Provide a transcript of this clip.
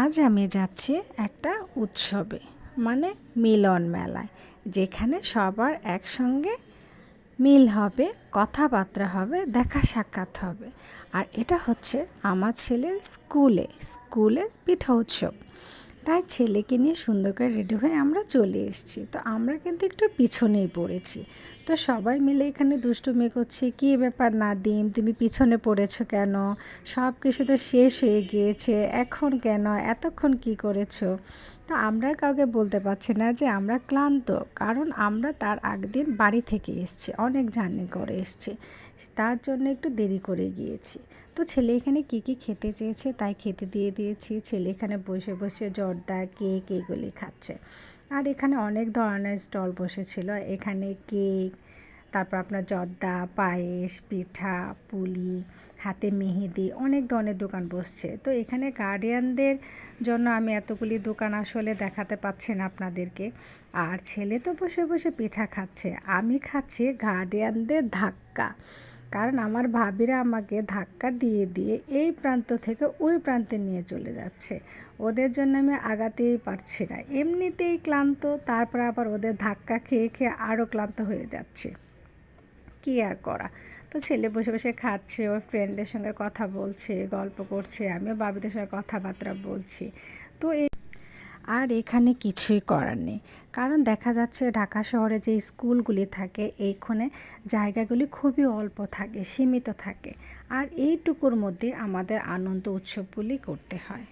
আজ আমি যাচ্ছি একটা উৎসবে মানে মিলন মেলায়, যেখানে সবার একসঙ্গে মিল হবে, কথাবার্তা হবে, দেখা সাক্ষাৎ হবে। আর এটা হচ্ছে আমার ছেলের স্কুলে, স্কুলের পিঠা উৎসব। তাই ছেলেকে নিয়ে সুন্দর করে রেডি হয়ে আমরা চলে এসেছি। তো আমরা কিন্তু একটু পিছনেই পড়েছি। তো সবাই মিলে এখানে দুষ্টুমি করছে, কী ব্যাপার না নাদিম? তুমি পিছনে পড়েছো কেন? সব কিছু তো শেষ হয়ে গিয়েছে, এখন কেন? এতক্ষণ কি করেছ? তো আমরা কাউকে বলতে পারছি না যে আমরা ক্লান্ত, কারণ আমরা তার আগদিন বাড়ি থেকে এসছি, অনেক জার্নি করে এসছি। তার জন্য একটু দেরি করে গিয়েছি। তো ছেলে এখানে কী কী খেতে চেয়েছে? তাই খেতে দিয়ে দিয়েছি। ছেলে এখানে বসে বসে জর্দা, কেক এগুলি খাচ্ছে। আর এখানে অনেক ধরনের স্টল বসেছিল। এখানে কেক তারপর আপনার জর্দা, পায়েস, পিঠা, পুলি, হাতে মেহেদি, অনেক ধরনের দোকান বসছে। তো এখানে গার্ডিয়ানদের জন্য আমি এতগুলি দোকান আসলে দেখাতে পাচ্ছি না আপনাদেরকে। আর ছেলে তো বসে বসে পিঠা খাচ্ছে। আমি খাচ্ছি গার্ডিয়ানদের ধাক্কা। কারণ আমার ভাবিরা আমাকে ধাক্কা দিয়ে দিয়ে এই প্রান্ত থেকে ওই প্রান্তে নিয়ে চলে যাচ্ছে। ওদের জন্য আমি আগাতেই পারছি না। এমনিতেই ক্লান্ত, তারপর আবার ওদের ধাক্কা খেয়ে খেয়ে আরও ক্লান্ত হয়ে যাচ্ছে। কী আর করা? তো ছেলে বসে বসে খাচ্ছে, ওর ফ্রেন্ডদের সঙ্গে কথা বলছে, গল্প করছে, আমিও বাবিদের সঙ্গে কথাবার্তা বলছি। তো এই আর এখানে কিছুই করার নেই। কারণ দেখা যাচ্ছে ঢাকা শহরে যে স্কুলগুলি থাকে, এইখানে জায়গাগুলি খুবই অল্প থাকে, সীমিত থাকে। আর এইটুকুর মধ্যে আমাদের আনন্দ উৎসবগুলি করতে হয়।